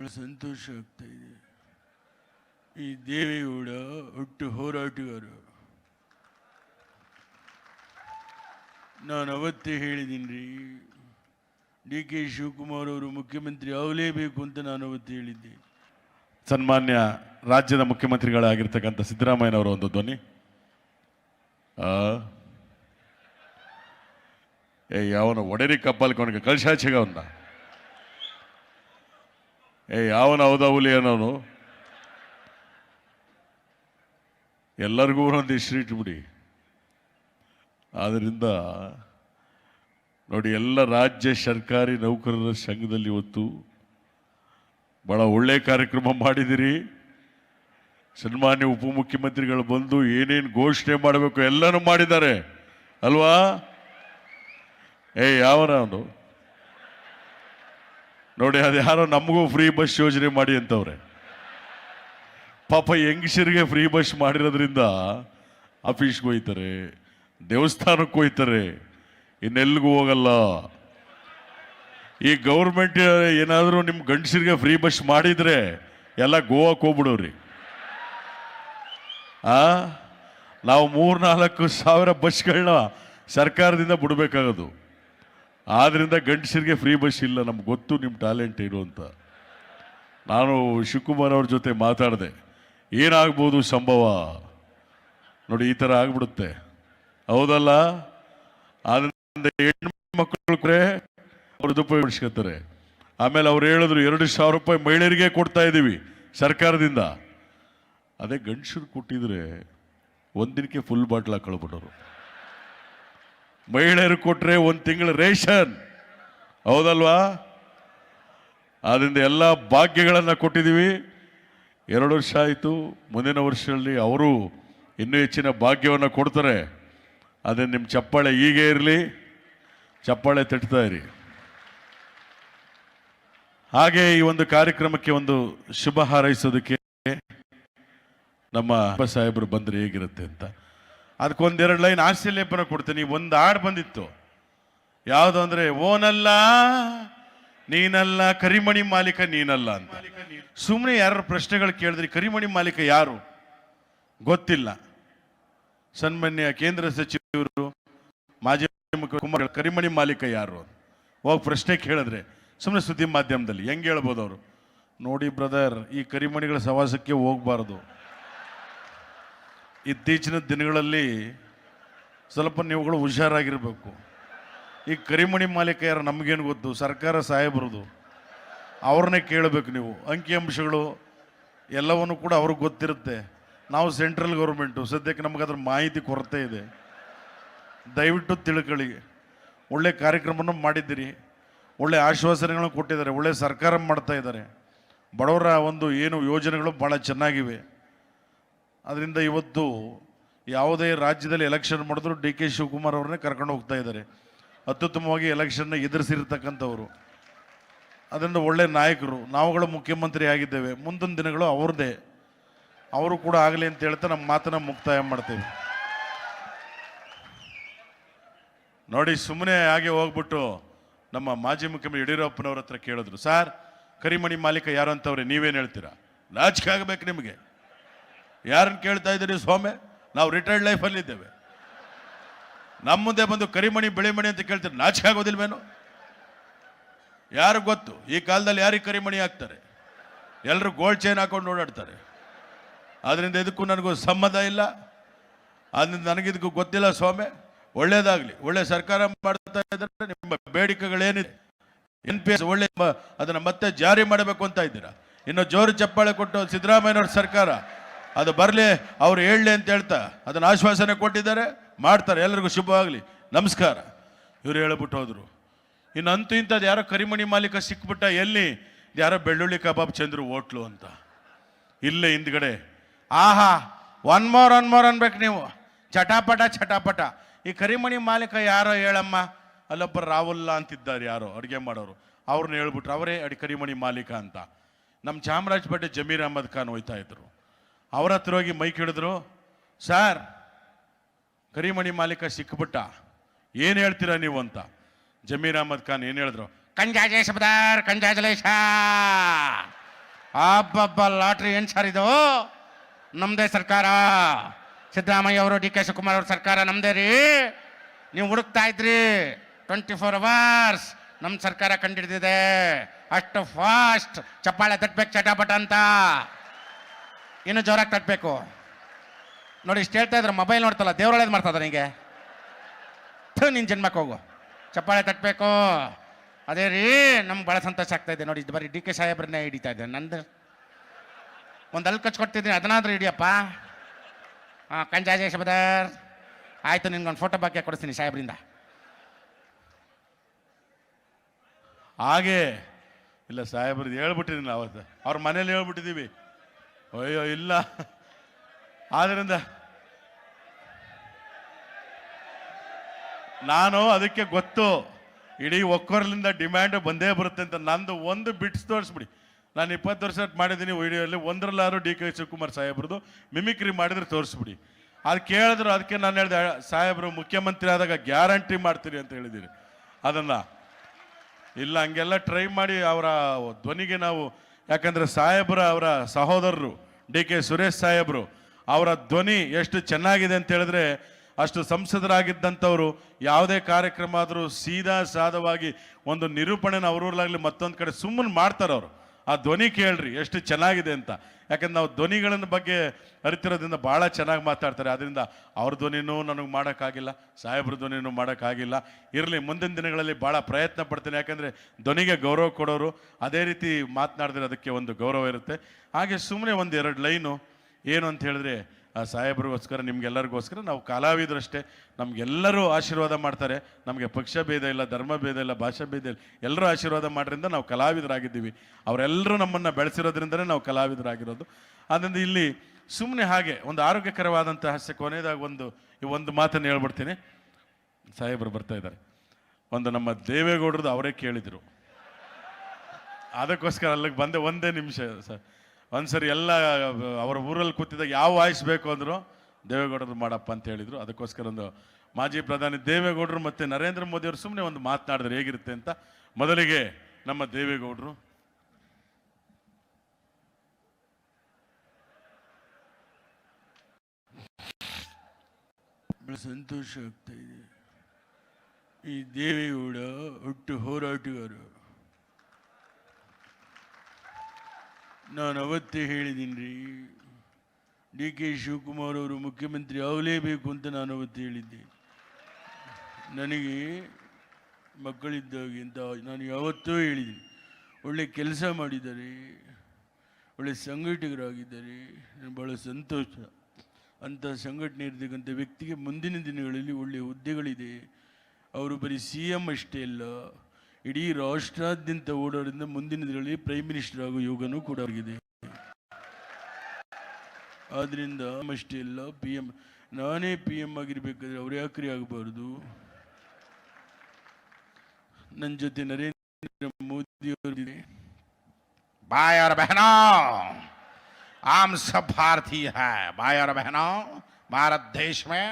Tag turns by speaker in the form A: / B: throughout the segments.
A: ಬಹಳ ಸಂತೋಷ ಆಗ್ತಾ ಇದೆ. ಈ ದೇವೇಗೌಡ ಒಟ್ಟು ಹೋರಾಟಗಾರ. ನಾನು ಅವತ್ತೇ ಹೇಳಿದ್ದೀನಿ ರೀ ಡಿ ಕೆ ಶಿವಕುಮಾರ್ ಅವರು ಮುಖ್ಯಮಂತ್ರಿ ಆಗಲೇಬೇಕು ಅಂತ ನಾನು ಅವತ್ತು ಹೇಳಿದ್ದೆ.
B: ಸನ್ಮಾನ್ಯ ರಾಜ್ಯದ ಮುಖ್ಯಮಂತ್ರಿಗಳಾಗಿರ್ತಕ್ಕಂಥ ಸಿದ್ದರಾಮಯ್ಯನವರ ಒಂದು ಧ್ವನಿ? ಏ, ಯಾವನ ಒಡೆರಿ ಕಪ್ಪಲ್ಕೊಂಡ್ಗೆ ಕಳ್ಸಾಚೆಗ ಅವನ್ನ ಏ, ಯಾವನ ಹೌದೌಲಿ ಅನ್ನೋನು? ಎಲ್ಲರಿಗೂ ಒಂದೊಂದು ಹೆಸರಿಟ್ಬಿಡಿ ಆದ್ದರಿಂದ ನೋಡಿ, ಎಲ್ಲ ರಾಜ್ಯ ಸರ್ಕಾರಿ ನೌಕರರ ಸಂಘದಲ್ಲಿ ಇವತ್ತು ಬಹಳ ಒಳ್ಳೆ ಕಾರ್ಯಕ್ರಮ ಮಾಡಿದಿರಿ. ಸನ್ಮಾನ್ಯ ಉಪಮುಖ್ಯಮಂತ್ರಿಗಳು ಬಂದು ಏನೇನು ಘೋಷಣೆ ಮಾಡಬೇಕು ಎಲ್ಲನೂ ಮಾಡಿದ್ದಾರೆ. ಅಲ್ವಾ? ಏ, ಯಾವನ ಅವನು ನೋಡಿ, ಅದು ಯಾರೋ ನಮಗೂ ಫ್ರೀ ಬಸ್ ಯೋಜನೆ ಮಾಡಿ ಅಂತವ್ರೆ. ಪಾಪ ಹೆಂಗಸರಿಗೆ ಫ್ರೀ ಬಸ್ ಮಾಡಿರೋದ್ರಿಂದ ಆಫೀಸ್ಗೆ ಹೋಯ್ತಾರೆ, ದೇವಸ್ಥಾನಕ್ಕೆ ಹೋಯ್ತಾರೆ ಇನ್ನೆಲ್ಲಿಗೂ ಹೋಗಲ್ಲ. ಈ ಗೌರ್ಮೆಂಟ್ ಏನಾದರೂ ನಿಮ್ಮ ಗಂಡಸರಿಗೆ ಫ್ರೀ ಬಸ್ ಮಾಡಿದರೆ ಎಲ್ಲ ಗೋವಾಕ್ಕೆ ಹೋಗ್ಬಿಡೋರಿ. ಆ? ನಾವು ಮೂರ್ನಾಲ್ಕು ಸಾವಿರ ಬಸ್ಗಳನ್ನ ಸರ್ಕಾರದಿಂದ ಬಿಡಬೇಕಾಗೋದು. ಆದ್ರಿಂದ ಗಂಡಸರಿಗೆ ಫ್ರೀ ಬಸ್ ಇಲ್ಲ, ನಮ್ಗೆ ಗೊತ್ತು ನಿಮ್ಮ ಟ್ಯಾಲೆಂಟ್ ಏನು ಅಂತ. ನಾನು ಶಿವಕುಮಾರ್ ಅವ್ರ ಜೊತೆ ಮಾತಾಡಿದೆ, ಏನಾಗ್ಬೋದು ಸಂಭವ? ನೋಡಿ, ಈ ಥರ ಆಗ್ಬಿಡುತ್ತೆ. ಹೌದಲ್ಲ? ಆದ್ರಿಂದ ಹೆಣ್ಮಕ್ಳು ಅವ್ರು ಬಿಡಿಸ್ಕೊತಾರೆ ಆಮೇಲೆ ಅವ್ರು ಹೇಳಿದ್ರು, ಎರಡು ಸಾವಿರ ರೂಪಾಯಿ ಮಹಿಳೆಯರಿಗೆ ಕೊಡ್ತಾ ಇದ್ದೀವಿ ಸರ್ಕಾರದಿಂದ. ಅದೇ ಗಂಡಸರು ಕೊಟ್ಟಿದ್ರೆ ಒಂದಿನಕ್ಕೆ ಫುಲ್ ಬಾಟ್ಲ ಕಳ್ಬಿಡೋರು ಮಹಿಳೆಯರು ಕೊಟ್ಟರೆ ಒಂದು ತಿಂಗಳ ರೇಷನ್. ಹೌದಲ್ವಾ? ಅದರಿಂದ ಎಲ್ಲ ಭಾಗ್ಯಗಳನ್ನು ಕೊಟ್ಟಿದ್ದೀವಿ ಎರಡು ವರ್ಷ ಆಯಿತು, ಮುಂದಿನ ವರ್ಷದಲ್ಲಿ ಅವರು ಇನ್ನೂ ಹೆಚ್ಚಿನ ಭಾಗ್ಯವನ್ನು ಕೊಡ್ತಾರೆ. ಅದೇ ನಿಮ್ಮ ಚಪ್ಪಾಳೆ ಹೀಗೆ ಇರಲಿ, ಚಪ್ಪಾಳೆ ತಟ್ತಾ ಇರಿ. ಹಾಗೆ ಈ ಒಂದು ಕಾರ್ಯಕ್ರಮಕ್ಕೆ ಒಂದು ಶುಭ ಹಾರೈಸೋದಕ್ಕೆ ನಮ್ಮ ಸಾಹೇಬರು ಬಂದರೆ ಹೇಗಿರುತ್ತೆ ಅಂತ. ಅದಕ್ಕೊಂದೆರಡು ಲೈನ್ ಆಸ್ಟ್ರೇಲಿಯಪ್ಪನ ಕೊಡ್ತೀನಿ. ಒಂದು ಹಾಡು ಬಂದಿತ್ತು. ಯಾವುದು ಅಂದರೆ, ಓನಲ್ಲ, ನೀನಲ್ಲ, ಕರಿಮಣಿ ಮಾಲೀಕ ನೀನಲ್ಲ ಅಂತ. ಸುಮ್ಮನೆ ಯಾರು ಪ್ರಶ್ನೆಗಳು ಕೇಳಿದ್ರಿ, ಕರಿಮಣಿ ಮಾಲೀಕ ಯಾರು? ಗೊತ್ತಿಲ್ಲ. ಸನ್ಮಾನ್ಯ ಕೇಂದ್ರ ಸಚಿವರು, ಮಾಜಿ ಮುಖ್ಯಮಂತ್ರಿ ಕರಿಮಣಿ ಮಾಲೀಕ ಯಾರು ಹೋಗಿ ಪ್ರಶ್ನೆ ಕೇಳಿದ್ರೆ ಸುಮ್ಮನೆ ಸುದ್ದಿ ಮಾಧ್ಯಮದಲ್ಲಿ. ಹೆಂಗೆ ಹೇಳ್ಬೋದು ಅವರು? ನೋಡಿ ಬ್ರದರ್, ಈ ಕರಿಮಣಿಗಳ ಸವಾಸಕ್ಕೆ ಹೋಗಬಾರ್ದು. ಇತ್ತೀಚಿನ ದಿನಗಳಲ್ಲಿ ಸ್ವಲ್ಪ ನೀವುಗಳು ಹುಷಾರಾಗಿರಬೇಕು. ಈ ಕರಿಮಣಿ ಮಾಲೀಕ ಯಾರು ನಮಗೇನು ಗೊತ್ತು? ಸರ್ಕಾರ ಸಾಹೇಬರದು. ಅವ್ರನ್ನೇ ಕೇಳಬೇಕು ನೀವು. ಅಂಕಿಅಂಶಗಳು ಎಲ್ಲವನ್ನು ಕೂಡ ಅವ್ರಿಗೆ ಗೊತ್ತಿರುತ್ತೆ. ನಾವು ಸೆಂಟ್ರಲ್ ಗೌರ್ಮೆಂಟು. ಸದ್ಯಕ್ಕೆ ನಮಗೆ ಅದರ ಮಾಹಿತಿ ಕೊರತೆ ಇದೆ. ದಯವಿಟ್ಟು ತಿಳ್ಕೊಳ್ಳಿ. ಒಳ್ಳೆ ಕಾರ್ಯಕ್ರಮವನ್ನು ಮಾಡಿದ್ದೀರಿ. ಒಳ್ಳೆ ಆಶ್ವಾಸನೆಗಳನ್ನು ಕೊಟ್ಟಿದ್ದಾರೆ. ಒಳ್ಳೆ ಸರ್ಕಾರ ಮಾಡ್ತಾ ಇದ್ದಾರೆ. ಬಡವರ ಒಂದು ಏನು ಯೋಜನೆಗಳು ಭಾಳ ಚೆನ್ನಾಗಿವೆ. ಅದರಿಂದ ಇವತ್ತು ಯಾವುದೇ ರಾಜ್ಯದಲ್ಲಿ ಎಲೆಕ್ಷನ್ ಮಾಡಿದ್ರು ಡಿ ಕೆ ಶಿವಕುಮಾರ್ ಅವ್ರನ್ನೇ ಕರ್ಕೊಂಡು ಹೋಗ್ತಾ ಇದ್ದಾರೆ. ಅತ್ಯುತ್ತಮವಾಗಿ ಎಲೆಕ್ಷನ್ನ ಎದುರಿಸಿರ್ತಕ್ಕಂಥವ್ರು. ಅದರಿಂದ ಒಳ್ಳೆ ನಾಯಕರು, ನಾವುಗಳು ಮುಖ್ಯಮಂತ್ರಿ ಆಗಿದ್ದೇವೆ. ಮುಂದಿನ ದಿನಗಳು ಅವ್ರದ್ದೇ. ಅವರು ಕೂಡ ಆಗಲಿ ಅಂತ ಹೇಳ್ತಾ ನಮ್ಮ ಮಾತನ್ನ ಮುಕ್ತಾಯ ಮಾಡ್ತೇವೆ. ನೋಡಿ ಸುಮ್ಮನೆ ಹಾಗೆ ಹೋಗ್ಬಿಟ್ಟು ನಮ್ಮ ಮಾಜಿ ಮುಖ್ಯಮಂತ್ರಿ ಯಡಿಯೂರಪ್ಪನವ್ರ ಹತ್ರ ಕೇಳಿದ್ರು, ಸರ್, ಕರಿಮಣಿ ಮಾಲೀಕ ಯಾರು ಅಂತವ್ರೆ, ನೀವೇನು ಹೇಳ್ತೀರಾ? ನಾಚಿಕೆ ಆಗಬೇಕು ನಿಮಗೆ. ಯಾರನ್ನು ಕೇಳ್ತಾ ಇದ್ದೀರಿ ಸ್ವಾಮಿ? ನಾವು ರಿಟೈರ್ಡ್ ಲೈಫಲ್ಲಿ ಇದ್ದೇವೆ. ನಮ್ಮ ಮುಂದೆ ಬಂದು ಕರಿಮಣಿ, ಬೆಳೆಮಣಿ ಅಂತ ಕೇಳ್ತೀರಿ ನಾಚಿಕೆ ಆಗೋದಿಲ್ವೇನು? ಯಾರು ಗೊತ್ತು? ಈ ಕಾಲದಲ್ಲಿ ಯಾರಿಗೆ ಕರಿಮಣಿ ಹಾಕ್ತಾರೆ ಎಲ್ಲರೂ ಗೋಲ್ಡ್ ಚೈನ್ ಹಾಕೊಂಡು ಓಡಾಡ್ತಾರೆ. ಅದರಿಂದ ಇದಕ್ಕೂ ನನಗೂ ಸಂಬಂಧ ಇಲ್ಲ. ಅದರಿಂದ ನನಗಿದಕ್ಕೂ ಗೊತ್ತಿಲ್ಲ ಸ್ವಾಮಿ. ಒಳ್ಳೇದಾಗಲಿ. ಒಳ್ಳೆ ಸರ್ಕಾರ ಮಾಡ್ತಾ ಇದ್ದಾರೆ ನಿಮ್ಮ ಬೇಡಿಕೆಗಳೇನಿದೆ? ಎನ್ ಪಿ ಎಸ್ ಒಳ್ಳೆ ಅದನ್ನ ಮತ್ತೆ ಜಾರಿ ಮಾಡಬೇಕು ಅಂತ ಇದ್ದೀರಾ? ಇನ್ನು ಜೋರು ಚಪ್ಪಾಳೆ ಕೊಟ್ಟು ಸಿದ್ದರಾಮಯ್ಯನವ್ರ ಸರ್ಕಾರ ಅದು ಬರಲಿ, ಅವ್ರು ಹೇಳಲಿ ಅಂತ ಹೇಳ್ತಾ, ಅದನ್ನು ಆಶ್ವಾಸನೆ ಕೊಟ್ಟಿದ್ದಾರೆ. ಮಾಡ್ತಾರೆ ಎಲ್ಲರಿಗೂ ಶುಭವಾಗಲಿ. ನಮಸ್ಕಾರ. ಇವರು ಹೇಳ್ಬಿಟ್ಟು ಹೋದರು. ಇನ್ನು ಅಂತೂ ಇಂಥದ್ದು ಯಾರೋ ಕರಿಮಣಿ ಮಾಲೀಕ ಸಿಕ್ಬಿಟ್ಟ ಎಲ್ಲಿ? ಯಾರೋ ಬೆಳ್ಳುಳ್ಳಿ ಕಬಾಬ್ ಚಂದ್ರು ಓಟ್ಲು ಅಂತ. ಇಲ್ಲೇ ಹಿಂದ್ಗಡೆ. ಆಹಾ ಒನ್ ಮೋರ್ ಒನ್ ಮೋರ್ ಅನ್ಬೇಕು ನೀವು. ಚಟಾಪಟ ಚಟಾಪಟ ಈ ಕರಿಮಣಿ ಮಾಲೀಕ ಯಾರೋ ಹೇಳಮ್ಮ? ಅಲ್ಲೊಬ್ಬರು ರಾವುಲ್ಲ ಅಂತಿದ್ದಾರೆ ಯಾರೋ, ಅಡುಗೆ ಮಾಡೋರು. ಅವ್ರನ್ನ ಹೇಳ್ಬಿಟ್ರು, ಅವರೇ ಅಡಿ ಕರಿಮಣಿ ಮಾಲೀಕ ಅಂತ. ನಮ್ಮ ಚಾಮರಾಜಪೇಟೆ ಜಮೀರ್ ಅಹಮದ್ ಖಾನ್ ಹೋಯ್ತಾ ಇದ್ರು. ಅವ್ರ ಹತ್ರ ಹೋಗಿ ಮೈಕ್ ಹಿಡಿದ್ರು, ಸರ್, ಕರಿಮಣಿ ಮಾಲೀಕ ಸಿಕ್ಬಿಟ್ಟ. ಏನು ಹೇಳ್ತೀರಾ ನೀವು ಅಂತ? ಜಮೀರ್ ಅಹಮದ್ ಖಾನ್ ಏನು ಹೇಳಿದ್ರು ಕಂಜಾಜೇಶಬದಾರ್ ಕಂಜಾಜಲೇಶ.
C: ಹಬ್ಬಬ್ಬ ಲಾಟ್ರಿ ಏನು ಸರ್ ಇದು? ನಮ್ಮದೇ ಸರ್ಕಾರ. ಸಿದ್ದರಾಮಯ್ಯ ಅವರು, ಡಿ ಕೆ ಶಿವಕುಮಾರ್ ಅವ್ರ ಸರ್ಕಾರ ನಮ್ಮದೇ ರೀ. ನೀವು ಹುಡುಕ್ತಾ ಇದ್ರಿ. ಟ್ವೆಂಟಿ ಫೋರ್ ಅವರ್ಸ್ ನಮ್ಮ ಸರ್ಕಾರ ಕಂಡಿಡ್ದಿದೆ. ಅಷ್ಟು ಫಾಸ್ಟ್ ಚಪ್ಪಾಳೆ ತಟ್ಬೇಕು, ಚಟಾಪಟ ಅಂತ. ಇನ್ನು ಜೋರಾಗಿ ತಟ್ಟಬೇಕು ನೋಡಿ, ಇಷ್ಟು ಹೇಳ್ತಾ ಇದ್ರೆ ಮೊಬೈಲ್ ನೋಡ್ತಲ್ಲ, ದೇವ್ರೊಳಗೆ ಮಾಡ್ತದ ನಿಂಗೆ ನಿನ್ನ ಜನ್ಮಕ್ಕೆ ಹೋಗು. ಚಪ್ಪಾಳೆ ತಟ್ಟಬೇಕು ಅದೇ ರೀ, ನಮ್ಗೆ ಭಾಳ ಸಂತೋಷ ಆಗ್ತಾ ಇದೆ. ನೋಡಿ, ಇದು ಬರೀ ಡಿ ಕೆ ಸಾಹೇಬ್ರನ್ನೇ ಹಿಡಿತಾ ಇದ್ದೆ ನಂದು ಒಂದು ಅಲ್ಲಿ ಕಚ್ಕೊಡ್ತಿದ್ದೀನಿ ಅದನ್ನಾದ್ರೂ ಹಿಡಿಯಪ್ಪ. ಹಾಂ ಕಂಜಾಜೇಶ್ ಬದರ್ ಆಯಿತು, ನಿನ್ಗೊಂದು ಫೋಟೋ ಬಾಕಿ ಕೊಡಿಸ್ತೀನಿ ಸಾಹೇಬ್ರಿಂದ.
B: ಹಾಗೆ, ಇಲ್ಲ, ಸಾಹೇಬ್ರದ್ದು ಹೇಳ್ಬಿಟ್ಟಿದ್ದೀನಿ ಅವತ್ತು. ಅವ್ರ ಮನೇಲಿ ಹೇಳ್ಬಿಟ್ಟಿದ್ದೀವಿ. ಅಯ್ಯೋ, ಇಲ್ಲ. ಆದ್ರಿಂದ ನಾನು ಅದಕ್ಕೆ ಗೊತ್ತು. ಇಡೀ ಒಕ್ಕೊರ್ಲಿಂದ ಡಿಮ್ಯಾಂಡ್ ಬಂದೇ ಬರುತ್ತೆ ಅಂತ ನಂದು ಒಂದು ಬಿಟ್ಸ್ ತೋರಿಸ್ಬಿಡಿ. ನಾನು ಇಪ್ಪತ್ತು ವರ್ಷ ಮಾಡಿದ್ದೀನಿ ವಿಡಿಯೋಲ್ಲಿ ಒಂದರಲ್ಲಾರು ಡಿ ಕೆ ಶಿವಕುಮಾರ್ ಸಾಹೇಬ್ರದ್ದು ಮಿಮಿಕ್ರಿ ಮಾಡಿದ್ರೆ ತೋರಿಸ್ಬಿಡಿ. ಅದು ಕೇಳಿದ್ರು ಅದಕ್ಕೆ ನಾನು ಹೇಳಿದೆ, ಸಾಹೇಬರು, ಮುಖ್ಯಮಂತ್ರಿ ಆದಾಗ ಗ್ಯಾರಂಟಿ ಮಾಡ್ತೀರಿ ಅಂತ ಹೇಳಿದ್ದೀರಿ. ಅದನ್ನು ಇಲ್ಲ, ಹಂಗೆಲ್ಲ ಟ್ರೈ ಮಾಡಿ ಅವರ ಧ್ವನಿಗೆ ನಾವು, ಯಾಕಂದ್ರೆ ಸಾಹೇಬ್ರ ಅವರ ಸಹೋದರರು ಡಿ ಕೆ ಸುರೇಶ್ ಸಾಹೇಬರು, ಅವರ ಧ್ವನಿ ಎಷ್ಟು ಚೆನ್ನಾಗಿದೆ ಅಂತ ಹೇಳಿದ್ರೆ, ಅಷ್ಟು ಸಂಸದರಾಗಿದ್ದಂಥವ್ರು, ಯಾವುದೇ ಕಾರ್ಯಕ್ರಮ ಆದರೂ ಸೀದಾ ಸಾದವಾಗಿ ಒಂದು ನಿರೂಪಣೆನ ಅವ್ರೂರ್ಲಾಗ್ಲಿ ಮತ್ತೊಂದು ಕಡೆ ಸುಮ್ಮನೆ ಮಾಡ್ತಾರೆ ಅವರು ಆ ಧ್ವನಿ ಕೇಳ್ರಿ, ಎಷ್ಟು ಚೆನ್ನಾಗಿದೆ ಅಂತ. ಯಾಕಂದ್ರೆ ನಾವು ಧ್ವನಿಗಳನ್ನ ಬಗ್ಗೆ ಅರಿತಿರೋದ್ರಿಂದ ಭಾಳ ಚೆನ್ನಾಗಿ ಮಾತಾಡ್ತಾರೆ. ಅದರಿಂದ ಅವ್ರ ಧ್ವನಿನೂ ನನಗೆ ಮಾಡೋಕ್ಕಾಗಿಲ್ಲ, ಸಾಹೇಬ್ರ ಧ್ವನಿನೂ ಮಾಡೋಕ್ಕಾಗಿಲ್ಲ. ಇರಲಿ, ಮುಂದಿನ ದಿನಗಳಲ್ಲಿ ಭಾಳ ಪ್ರಯತ್ನ ಪಡ್ತೀನಿ. ಯಾಕಂದರೆ ಧ್ವನಿಗೆ ಗೌರವ ಕೊಡೋರು ಅದೇ ರೀತಿ ಮಾತನಾಡಿದ್ರೆ ಅದಕ್ಕೆ ಒಂದು ಗೌರವ ಇರುತ್ತೆ. ಹಾಗೆ ಸುಮ್ಮನೆ ಒಂದು ಎರಡು ಲೈನು ಏನು ಅಂತ ಹೇಳಿದ್ರೆ ಆ ಸಾಹೇಬ್ರಿಗೋಸ್ಕರ, ನಿಮ್ಗೆಲ್ಲರಿಗೋಸ್ಕರ ನಾವು ಕಲಾವಿದರಷ್ಟೇ ನಮಗೆಲ್ಲರೂ ಆಶೀರ್ವಾದ ಮಾಡ್ತಾರೆ. ನಮಗೆ ಪಕ್ಷ ಭೇದ ಇಲ್ಲ, ಧರ್ಮ ಭೇದ ಇಲ್ಲ, ಭಾಷಾ ಭೇದ ಇಲ್ಲ, ಎಲ್ಲರೂ ಆಶೀರ್ವಾದ ಮಾಡ್ರಿಂದ ನಾವು ಕಲಾವಿದರಾಗಿದ್ದೀವಿ. ಅವರೆಲ್ಲರೂ ನಮ್ಮನ್ನು ಬೆಳೆಸಿರೋದ್ರಿಂದನೇ ನಾವು ಕಲಾವಿದರಾಗಿರೋದು. ಅದರಿಂದ ಇಲ್ಲಿ ಸುಮ್ಮನೆ ಹಾಗೆ ಒಂದು ಆರೋಗ್ಯಕರವಾದಂಥ ಹಾಸ್ಯ, ಕೊನೆಯದಾಗಿ ಒಂದು, ಈ ಒಂದು ಮಾತನ್ನು ಹೇಳ್ಬಿಡ್ತೀನಿ. ಸಾಹೇಬರು ಬರ್ತಾ ಇದ್ದಾರೆ. ಒಂದು ನಮ್ಮ ದೇವೇಗೌಡರದು ಅವರೇ ಕೇಳಿದರು. ಅದಕ್ಕೋಸ್ಕರ ಅಲ್ಲಿಗೆ ಬಂದೆ, ಒಂದೇ ನಿಮಿಷ ಸರ್. ಒಂದ್ಸರಿ ಎಲ್ಲ, ಅವರ ಊರಲ್ಲಿ ಕೂತಿದ್ದಾಗ ಯಾವ ವಾಯ್ಸ್ ಬೇಕು ಅಂದರು ದೇವೇಗೌಡರು ಮಾಡಪ್ಪ ಅಂತ ಹೇಳಿದರು. ಅದಕ್ಕೋಸ್ಕರ ಒಂದು ಮಾಜಿ ಪ್ರಧಾನಿ ದೇವೇಗೌಡರು ಮತ್ತು ನರೇಂದ್ರ ಮೋದಿ ಅವರು ಸುಮ್ಮನೆ ಒಂದು ಮಾತನಾಡಿದ್ರೆ ಹೇಗಿರುತ್ತೆ ಅಂತ ಮೊದಲಿಗೆ ನಮ್ಮ ದೇವೇಗೌಡರು.
A: ಸಂತೋಷ ಆಗ್ತಾ ಇದೆ. ಈ ದೇವೇಗೌಡ ಹುಟ್ಟು ಹೋರಾಟಗಾರ ನಾನು ಅವತ್ತೇ ಹೇಳಿದ್ದೀನಿ ರೀ ಡಿ ಕೆ ಶಿವಕುಮಾರ್ ಅವರು ಮುಖ್ಯಮಂತ್ರಿ ಆಗಲೇಬೇಕು ಅಂತ ನಾನು ಅವತ್ತು ಹೇಳಿದ್ದೆ. ನನಗೆ ಮಕ್ಕಳಿದ್ದಾಗಿಂತ ನಾನು ಯಾವತ್ತೂ ಹೇಳಿದ್ದೀನಿ ಒಳ್ಳೆ ಕೆಲಸ ಮಾಡಿದ್ದಾರೆ. ಒಳ್ಳೆ ಸಂಘಟಕರಾಗಿದ್ದಾರೆ ನನಗೆ ಭಾಳ ಸಂತೋಷ. ಅಂಥ ಸಂಘಟನೆ ಇರತಕ್ಕಂಥ ವ್ಯಕ್ತಿಗೆ ಮುಂದಿನ ದಿನಗಳಲ್ಲಿ ಒಳ್ಳೆಯ ಹುದ್ದೆಗಳಿದೆ. ಅವರು ಬರೀ ಸಿ ಎಂ ಅಷ್ಟೇ ಅಲ್ಲ ಇಡೀ ರಾಷ್ಟ್ರಾದ್ಯಂತ ಓಡಾಡಿದ ಮುಂದಿನ ದಿನಗಳಲ್ಲಿ ಪ್ರೈಮ್ ಮಿನಿಸ್ಟರ್ ಆಗೋ ಯೋಗನೂ ಕೂಡ ಆಗಿದೆ ಆದ್ದರಿಂದ ಅಷ್ಟೇ ಅಲ್ಲ ಪಿ ಎಮ್ ನಾನೇ ಪಿ ಎಮ್ ಆಗಿರ್ಬೇಕಾದ್ರೆ ಅವ್ರು ಯಾಕ್ರಿ ಆಗಬಾರ್ದು ನನ್ನ ಜೊತೆ ನರೇಂದ್ರ ಮೋದಿ ಅವರಿದೆ
C: भाई और बहनों आम सब भारतीय है भाई और बहनों भारत देश में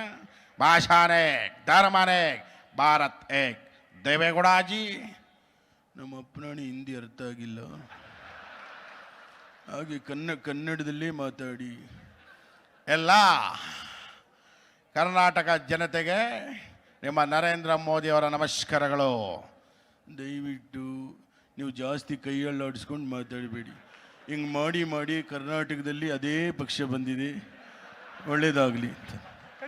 C: भाषा अनेक धर्म अनेक भारत एक देवेगौड़ा जी
A: ನಮ್ಮ ಅಪ್ಪನಾಣಿ ಹಿಂದಿ ಅರ್ಥ ಆಗಿಲ್ಲ. ಹಾಗೆ ಕನ್ನ ಕನ್ನಡದಲ್ಲೇ ಮಾತಾಡಿ.
C: ಎಲ್ಲ ಕರ್ನಾಟಕ ಜನತೆಗೆ ನಿಮ್ಮ ನರೇಂದ್ರ ಮೋದಿಯವರ ನಮಸ್ಕಾರಗಳು.
A: ದಯವಿಟ್ಟು ನೀವು ಜಾಸ್ತಿ ಕೈಯಲ್ಲಾಡಿಸ್ಕೊಂಡು ಮಾತಾಡಬೇಡಿ. ಹಿಂಗೆ ಮಾಡಿ ಮಾಡಿ ಕರ್ನಾಟಕದಲ್ಲಿ ಅದೇ ಪಕ್ಷ ಬಂದಿದೆ. ಒಳ್ಳೆಯದಾಗಲಿ ಅಂತ.